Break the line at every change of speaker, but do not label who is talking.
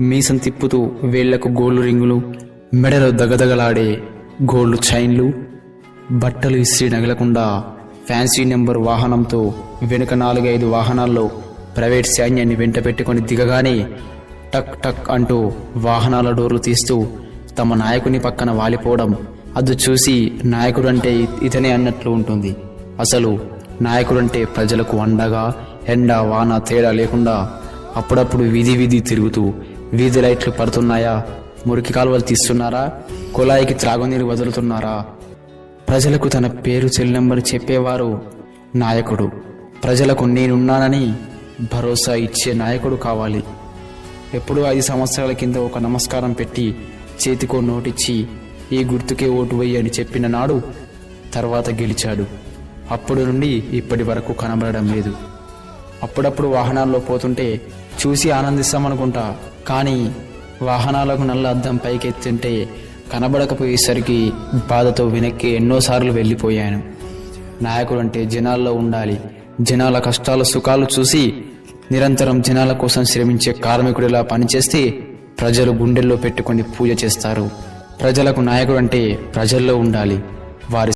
మీసం తిప్పుతూ వేళ్ళకు గోళ్ళు రింగులు మెడలో దగదగలాడే గోల్డ్ చైన్లు బట్టలు ఇస్త్రీ నగలకుండా ఫ్యాన్సీ నెంబర్ వాహనంతో వెనుక నాలుగైదు వాహనాల్లో ప్రైవేట్ సైన్యాన్ని వెంట పెట్టుకుని దిగగానే టక్ టక్ అంటూ వాహనాల డోర్లు తీస్తూ తమ నాయకుని పక్కన వాలిపోవడం అది చూసి నాయకుడంటే ఇతనే అన్నట్లు ఉంటుంది. అసలు నాయకుడంటే ప్రజలకు అండగా ఎండ వాన తేడా లేకుండా అప్పుడప్పుడు వీధి వీధి తిరుగుతూ వీధి లైట్లు పడుతున్నాయా? మురికి కాలువలు తీస్తున్నారా? కుళాయికి త్రాగునీరు వదులుతున్నారా? ప్రజలకు తన పేరు చెల్లెంబని చెప్పేవారు నాయకుడు. ప్రజలకు నేనున్నానని భరోసా ఇచ్చే నాయకుడు కావాలి. ఎప్పుడో ఐదు సంవత్సరాల కింద ఒక నమస్కారం పెట్టి చేతికో నోటిచ్చి ఈ గుర్తుకే ఓటు వేయి అని చెప్పిన నాడు తర్వాత గెలిచాడు. అప్పుడు నుండి ఇప్పటి వరకు కనబడడం లేదు. అప్పుడప్పుడు వాహనాల్లో పోతుంటే చూసి ఆనందిస్తామనుకుంటా. కానీ వాహనాలకు నల్ల అద్దం పైకెత్తుంటే కనబడకపోయేసరికి బాధతో వెనక్కి ఎన్నోసార్లు వెళ్ళిపోయాను. నాయకుడు అంటే జనాల్లో ఉండాలి. జనాల కష్టాలు సుఖాలు చూసి నిరంతరం జనాల కోసం శ్రమించే కార్మికుడిలా పనిచేస్తే ప్రజలు గుండెల్లో పెట్టుకొని పూజ చేస్తారు. ప్రజలకు నాయకుడు అంటే ప్రజల్లో ఉండాలి. వారి